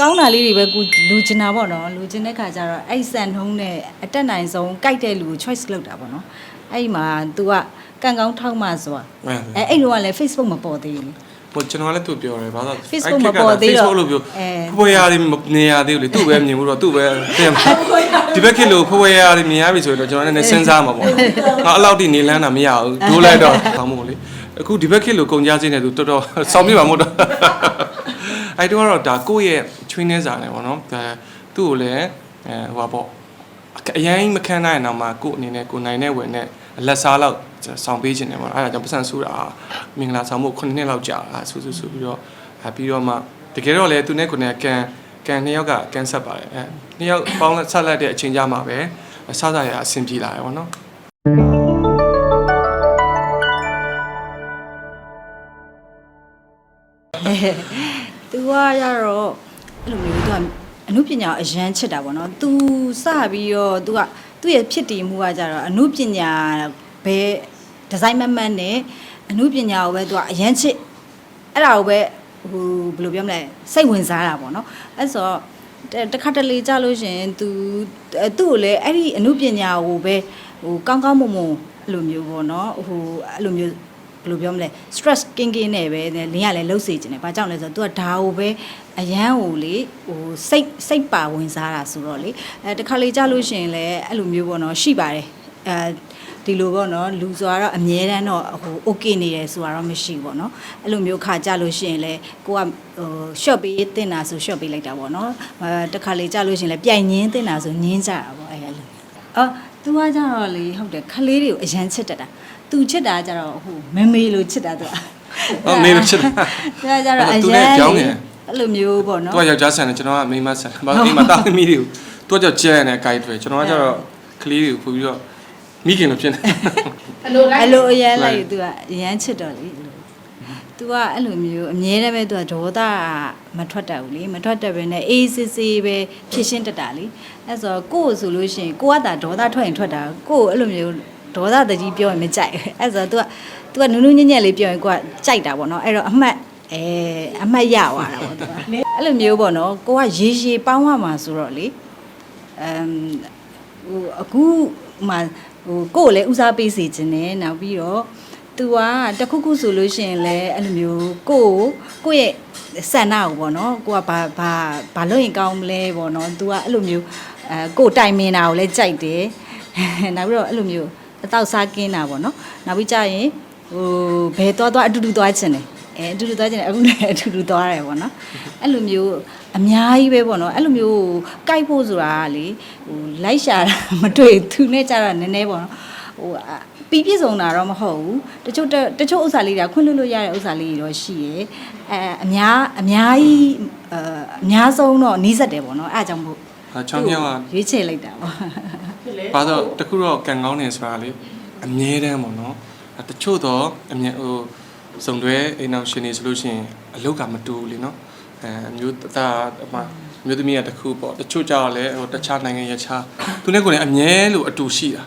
ကောင်းတာလေးတွေပဲကိုလူချင်တာပေါ့နော်လူချင်တဲ့ခါကျတော့အဲ့စံနှုံးနဲ့အတက်နိုင်ဆုံးကြိုက်တဲ့လူကို choice လုပ်တာပေါ့နော်အဲ့ဒီမှာ तू ကကံကောင်းထောက်မှဆိုတာမှန်တယ်အဲအဲ့လိုကလည်း Facebook မပေါ်သေးဘူးလေဟိုကျွန်တော်လည်းသူ့ပြောတယ်ဘာလို့ Facebook မပေါ်သေးတော့ Facebook လို့ပြောအဲဖွယ်ရည်နေရသေးဘူးလေသူ့ပဲမြင်ဘူးတော့သူ့ပဲသိရမှာဒီဘက်ခေတ်လို့ဖွယ်ရည်မြင်ရပြီဆိုရင်တော့ကျွန်တော်လည်းနည်းနည်းစဉ်းစားမှာပေါ့ငါအဲ့လောက်ထိနေလန်းတာမရဘူးဒိုးလိုက်တော့ဘာမို့လေအခုဒီဘက်ခေတ်လို့ကုန်ကြစင်းနေသူတော်တော်စောင်းပြပါမို့တော့ အဲ့တော့တော့ဒါကိုယ့်ရဲ့ချွေးနှင်းစာနေပေါ့နော်ဒါသူ့ကိုလည်းအဲဟိုပါပေါ့အရင်မခံနိုင်တော့မှကို့အနေနဲ့ကိုနိုင်တဲ့ဝယ်နဲ့လက်စားလောက်ဆောင်ပေးခြင်းတယ်ပေါ့နော်အဲ့ဒါကြောင့်ပတ်စံဆူတာမင်္ဂလာဆောင်မှု9နှစ်လောက်ကြာတာဆူဆူဆူပြီးတော့အဲပြီးတော့မှတကယ်တော့လေသူနဲ့ကိုနဲ့ကန်ကန်နှစ်ယောက်ကကန်ဆက်ပါတယ်အဲနှစ်ယောက်ပေါင်းလက်ဆက်လိုက်တဲ့အချိန်ကြာမှာပဲစစရအဆင်ပြေလာတယ်ပေါ့နော် သူကရတော့အဲ့လိုမျိုးသူကအမှုပညာအရန်ချစ်တာပေါ့နော်သူစပြီးတော့သူကသူ့ရဲ့ဖြစ်တည်မှုကကြတော့အမှုပညာဘယ်ဒီဇိုင်းမမှန်နဲ့အမှုပညာကိုပဲသူကအရန်ချစ်အဲ့ဒါကိုပဲဟိုဘယ်လိုပြောမလဲစိတ်ဝင်စားတာပေါ့နော်အဲ့ဆိုတော့တခါတလေကြလို့ရှရင် तू သူ့ကိုလည်းအဲ့ဒီအမှုပညာကိုပဲဟိုကောင်းကောင်းမွန်မွန်အဲ့လိုမျိုးပေါ့နော်ဟိုအဲ့လိုမျိုး ဘယ်လိုပြောမလဲ stress ကင်းကင်းနဲ့ပဲလင်းကလည်းလှုပ်စေခြင်းတယ်။ဘာကြောင့်လဲဆိုတော့ तू ကဒါကိုပဲအရန်ကိုလေဟိုစိတ်စိတ်ပါဝင်စားတာဆိုတော့လေအဲတခါလေကြာလို့ရှိရင်လည်းအဲ့လိုမျိုးပေါ့နော်ရှိပါတယ်။အဲဒီလိုပေါ့နော်လူဆိုတော့အမြဲတမ်းတော့ဟို okay နေတယ်ဆိုတာတော့မရှိဘူးပေါ့နော်။အဲ့လိုမျိုးခါကြာလို့ရှိရင်လည်းကိုကဟို short ပေးတင်တာဆို short ပေးလိုက်တာပေါ့နော်။အဲတခါလေကြာလို့ရှိရင်လည်းပြိုင်ငင်းတင်တာဆိုငင်းကြတာပေါ့အဲ့လို။အော် သူကကြတော့လေဟုတ်တယ်ခလေးတွေကိုအရန်ချစ်တတ်တာသူချစ်တာကြတော့ဟိုမမေလိုချစ်တာသူကဟုတ်မေလိုချစ်တာသူကကြတော့အသူရနဲ့န်ကြောင်းနေတယ်အဲ့လိုမျိုးပေါ့နော်သူကယောက်ျားဆန်တယ်ကျွန်တော်ကမိန်းမဆန်တယ်ဘာလို့အိမ်မှာတာသမီးတွေကိုသူကကြောက်ကျဲနေကြိုက်တယ်ကျွန်တော်ကကျတော့ကလေးတွေကိုပို့ပြီးတော့မိခင်လိုဖြစ်နေအဲ့လိုလိုက်အဲ့လိုအရန်လိုက်လိုက်သူကအရန်ချစ်တော့လေ အဲ့လိုသူကအဲ့လိုမျိုးအမြဲတမ်းပဲသူကဒေါသမထွက်တတ်ဘူးလေမထွက်တတ်ဘဲနဲ့အေးစစ်စစ်ပဲဖြစ်ရှင်းတတ်တာလေအဲ့ဆိုတော့ကိုယ့်ကိုဆိုလို့ရှိရင်ကိုကသာဒေါသထွက်ရင်ထွက်တာကိုယ့်ကိုအဲ့လိုမျိုးဒေါသတကြီးပြောရင်မကြိုက်ဘူးအဲ့ဆိုတော့ तू က तू ကနူးနူးညံ့ညံ့လေးပြောရင်ကိုကကြိုက်တာပေါ့နော်အဲ့တော့အမှတ်အဲအမှတ်ရသွားတာပေါ့ तू ကအဲ့လိုမျိုးပေါ့နော်ကိုကရေရှည်ပေါင်းရမှာဆိုတော့လေအမ်ဟိုအခုမှဟိုကိုကိုလည်းဦးစားပေးစီခြင်းနဲ့နောက်ပြီးတော့ तू ကတခုခုဆိုလို့ရှိရင်လည်းအဲ့လိုမျိုးကိုကိုကိုယ့်ရဲ့ဆန္ဒကိုပေါ့နော်ကိုကဘာဘာဘာလို့ရင်ကောင်းမလဲပေါ့နော် तू ကအဲ့လိုမျိုးအဲကိုတိုင်မင်တာကိုလည်းကြိုက်တယ်နောက်ပြီးတော့အဲ့လိုမျိုးအတော့စားကင်းတာပေါ့နော်နောက်ပြီးကြရင်ဟိုဘယ်သွားသွားအတူတူသွားချင်တယ်အဲအတူတူသွားချင်တယ်အခုလည်းအတူတူသွားရတယ်ပေါ့နော်အဲ့လိုမျိုးအများကြီးပဲပေါ့နော်အဲ့လိုမျိုးကြိုက်ဖို့ဆိုတာကလေဟိုလိုက်ရှာတာမတွေ့သူနဲ့ကြတာနည်းနည်းပေါ့နော်ဟိုအ ပြီးပြည့်စုံတာတော့မဟုတ်ဘူးတချို့တတချို့ဥစ္စာလေးတွေကခွင့်လွှတ်လို့ရတဲ့ဥစ္စာလေးတွေတော့ရှိရယ်အဲအများအများကြီးအအများဆုံးတော့နီးစက်တယ်ပေါ့နော်အဲအကြောင့်မို့အဲချောင်းမြောက်ကရွေးချယ်လိုက်တာပေါ့ဖြစ်လေဘာလို့တခုတော့ကန်ကောင်းနေဆိုတာလေအမြဲတမ်းပေါ့နော်အဲတချို့တော့အမြဲဟိုစုံတွဲအိမ်အောင်ရှင်နေဆိုလို့ရှိရင်အလုတ်ကမတူဘူးလीနော်အဲအမျိုးသားအမအမျိုးသမီးကတခုပေါ့တချို့ကြောက်လည်းဟိုတခြားနိုင်ငံရခြားသူနဲ့ကိုယ်လည်းအမြဲလို့အတူရှိတာ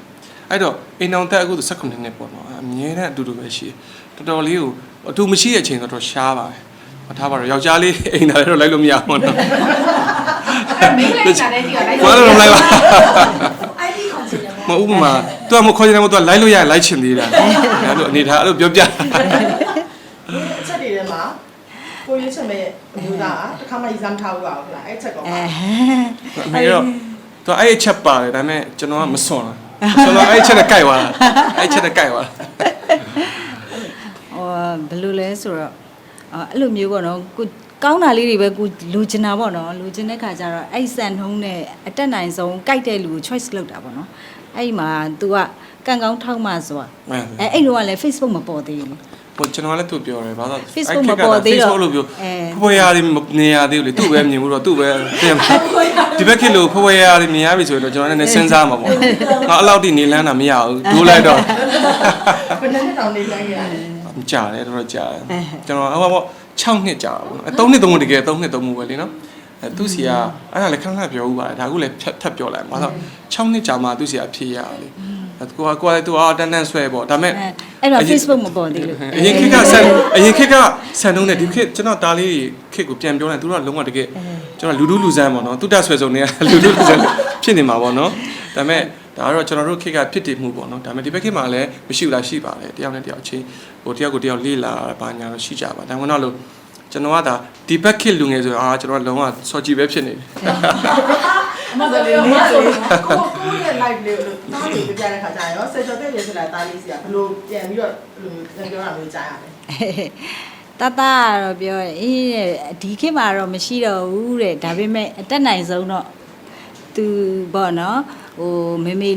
အဲ့တော့အိမ်အောင်သက်အခုဆို18နှစ်ပေါ့နော်အမြဲတမ်းအတူတူပဲရှိတယ်တော်တော်လေးကိုအတူမရှိတဲ့အချိန်ဆိုတော့ရှားပါတယ်မထားပါတော့ယောက်ျားလေးအိမ်သာလည်းတော့လိုက်လို့မရဘူးနော်မင်းလိုက်တာလည်းဒီကလိုက်လို့မလိုက်ပါမဥပမာသူကမခေါ်ချင်တယ်မသူကလိုက်လို့ရရင်လိုက်ချင်သေးတာအဲ့လိုအနေထားအဲ့လိုပြောပြအချက်တွေထဲမှာကိုရွေးချင်မဲ့အမျိုးသားတစ်ခါမှ exam ထားဘူးပါဟုတ်လားအဲ့ချက်ကောအဲအဲ့တော့သူအဲ့အချက်ပါတယ်ဒါပေမဲ့ကျွန်တော်ကမစွန်ဘူး ကျွန်တော်အဲ့အချက်နဲ့ကြိုက်သွားတာအဲ့အချက်နဲ့ကြိုက်သွားတာဟိုဘယ်လိုလဲဆိုတော့အော်အဲ့လိုမျိုးပေါ့နော်ကိုကောင်းတာလေးတွေပဲကိုလူချင်တာပေါ့နော်လူချင်တဲ့ခါကျတော့အဲ့စံနှုံးနဲ့အတက်နိုင်ဆုံးကြိုက်တဲ့လူကို choice လုပ်တာပေါ့နော်အဲ့ဒီမှာ तू ကကံကောင်းထောက်မှဆိုတာမှန်အဲအဲ့လိုကလည်း Facebook မပေါ်သေးဘူး လေဟိုကျွန်တော်လည်းသူပြောတယ်ဘာလို့ Facebook မပေါ်သေးတော့ Facebook လို့ပြောအဲဖွယ်ရည်နေရသေးဘူးလေသူ့ပဲမြင်ဘူးတော့သူ့ပဲသိရမှာဒီဘက်ခေတ်လို့ဖွယ်ရည်မြင်ရပြီဆိုရင်တော့ကျွန်တော်လည်းနည်းစဉ်းစားမှာပေါ့ငါအဲ့လောက်ထိနေလန်းတာမရဘူးဒိုးလိုက်တော့ဘယ်နှစ်နှစ်တောင်နေလိုက်ရလဲကြာတယ်တော်တော်ကြာတယ်ကျွန်တော်ဟိုပါပေါ့6နှစ်ကြာပါဘူး3နှစ်3နှစ်တကယ်3နှစ်3မှုပဲလीနော်အဲသူစီကအဲ့ဒါလည်းခဏခဏပြောဦးပါတယ်ဒါကုလည်းဖြတ်ထပ်ပြောလိုက်မှာဆို6နှစ်ကြာမှသူစီကအဖြစ်ရလေအဲ ကိုကကိုကလည်းသူကတန်းတန်းဆွဲပေါ့ဒါပေမဲ့အဲအဲ့တော့ Facebook မပေါ်သေးလို့အရင်ခေတ်ကဆန်အရင်ခေတ်ကဆန်တုံးနဲ့ဒီခေတ်ကျွန်တော်ဒါလေးခေတ်ကိုပြန်ပြောလိုက်သူတို့ကလုံးဝတကယ်ကျွန်တော်လူလူလူဆန်းပေါ့နော်တုတ္တဆွဲစုံတွေကလူလူလူဆန်းဖြစ်နေမှာပေါ့နော်ဒါပေမဲ့ဒါကတော့ကျွန်တော်တို့ခေတ်ကဖြစ်တည်မှုပေါ့နော်ဒါပေမဲ့ဒီဘက်ခေတ်မှာလည်းမရှိဘူးလားရှိပါတယ်တယောက်နဲ့တယောက်ချင်းဟိုတယောက်ကိုတယောက်လေးလာတာဘာညာတော့ရှိကြပါဒါမှမဟုတ်လို့ကျွန်တော်ကဒါဒီဘက်ခေတ်လူငယ်ဆိုတော့အာကျွန်တော်ကလုံးဝစော်ကြည့်ပဲဖြစ်နေတယ် အမဆိုလေးလေးဆိုကိုကိုရဲ့ live လေးကိုတားလေးပြပြတဲ့ခါကျရင်ရောဆယ်ကျော်တဲ့ရေဆိုလာတားလေးစီကဘလို့ပြန်ပြီးတော့ဘလို့ပြန်ပြောတာမျိုးကြားရတယ်တတကတော့ပြောတယ်အေးတဲ့ဒီခေတ်မှာတော့မရှိတော့ဘူးတဲ့ဒါပေမဲ့အတက်နိုင်ဆုံးတော့သူပေါ့နော်ဟိုမေမေ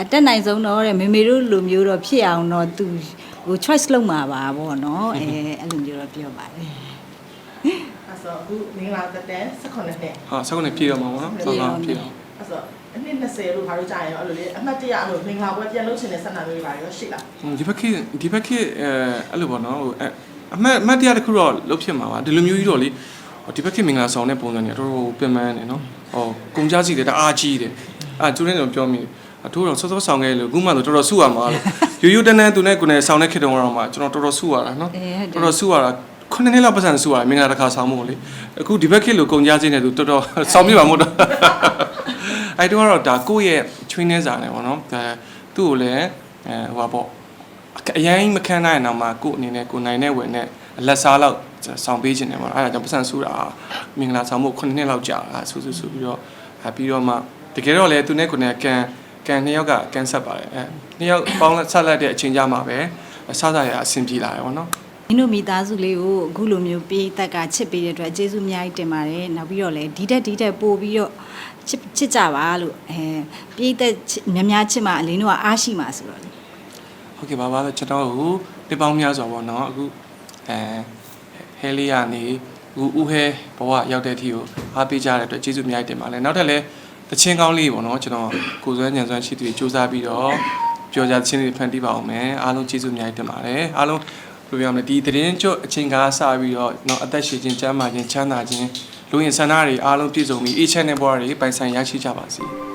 အတက်နိုင်ဆုံးတော့တဲ့မေမေတို့လူမျိုးတော့ဖြစ်အောင်တော့သူဟို choice လုပ်မှာပါပေါ့နော်အဲအဲ့လိုမျိုးတော့ပြောပါတယ် အဲ့ဆိုအခုမင်္ဂလာတက်တဲ့18နှစ်ဟာစကုန်းနေပြေတော့မှာပေါ့နော်ဟုတ်ပါပြေတော့အဲ့ဆိုအနှစ်20လို့ဘာလို့ကြားရင်ရောအဲ့လိုလေအမှတ်တရအဲ့လိုမင်္ဂလာပွဲပြန်လုပ်ချင်တဲ့ဆက်နာမျိုးတွေပါရောရှိလားဒီဘက်ခေတ်ဒီဘက်ခေတ်အဲအဲ့လိုပေါ့နော်ဟိုအဲအမှတ်အမှတ်တရားတစ်ခုတော့လုပ်ဖြစ်မှာပါဒီလိုမျိုးကြီးတော့လေဒီဘက်ခေတ်မင်္ဂလာဆောင်တဲ့ပုံစံတွေတော်တော်ပင်ပန်းနေနော်ဟောကုံကြစီတယ်တအားကြီးတယ်အာသူနဲ့တော့ပြောမိအထိုးတော့စောစောဆောင်ခဲ့လို့အခုမှတော့တော်တော်စုရမှာလို့ရိုးရိုးတန်းတန်းသူနဲ့ကိုယ်နဲ့ဆောင်တဲ့ခေတ်တုန်းကတော့မှကျွန်တော်တော်တော်စုရတာနော်အေးဟုတ်တယ်တော်တော်စုရတာ ခုနှစ်နှစ်လောက်ပတ်စံစုရတယ်မင်္ဂလာတစ်ခါဆောင်ဖို့လေအခုဒီဘက်ခေတ်လို့ကုံကြစီနေသူတော်တော်ဆောင်ပြပါမို့တော့အဲ့တော့ကတော့ဒါကိုယ့်ရဲ့ချွေးနေစာနေပေါ့နော်ဒါသူ့ကိုလည်းအဲဟိုပါပေါ့အရင်မခံနိုင်အောင်မှကို့အနေနဲ့ကိုနိုင်တဲ့ဝင်နဲ့လက်စားလောက်ဆောင်ပေးခြင်းတယ်ပေါ့အဲ့ဒါကြောင့်ပတ်စံဆူတာမင်္ဂလာဆောင်မှု9နှစ်လောက်ကြာတာဆူဆူဆူပြီးတော့အဲပြီးတော့မှတကယ်တော့လေသူနဲ့ကိုနဲ့ကန်ကန်နှစ်ယောက်ကကန်ဆက်ပါတယ်အဲနှစ်ယောက်ပေါင်းဆက်လက်တဲ့အချိန်ကြာမှာပဲဆဆရအဆင်ပြေလာတယ်ပေါ့နော်မ င်းတို့မိသားစုလေးကိုအခုလိုမျိုးပေးတက်ကချစ်ပေးတဲ့အတွက်ကျေးဇူးအများကြီးတင်ပါတယ်နောက်ပြီးတော့လည်းဒီတက်ဒီတက်ပို့ပြီးတော့ချစ်ချစ်ကြပါလို့အဲပေးသက်ချစ်များများချစ်မှအလင်းတို့ကအားရှိမှာဆိုတော့လေဟုတ်ကဲ့ပါပါကျွန်တော်ဟိုတပေါင်းများစွာပေါ့နော်အခုအဲဟဲလေးကနေဦးဦးဟဲဘဝရောက်တဲ့အထိကိုအားပေးကြတဲ့အတွက်ကျေးဇူးအများကြီးတင်ပါတယ်နောက်ထပ်လည်းတချင်းကောင်းလေးပေါ့နော်ကျွန်တော်ကိုယ်စွဲညံစွမ်းရှိသူတွေစူးစမ်းပြီးတော့ပြောကြတချင်းတွေဖန်တီးပါအောင်မယ်အားလုံးကျေးဇူးအများကြီးတင်ပါတယ်အားလုံး ဘယ်လိုပြောမလဲဒီသတင်းကျွတ်အချိန်ကားစပြီးတော့နော်အသက်ရှင်ခြင်းကျန်းမာခြင်းချမ်းသာခြင်းလူရင်ဆန္ဒတွေအားလုံးပြည့်စုံပြီးအေးချမ်းတဲ့ဘဝတွေပိုင်ဆိုင်ရရှိကြပါစေ။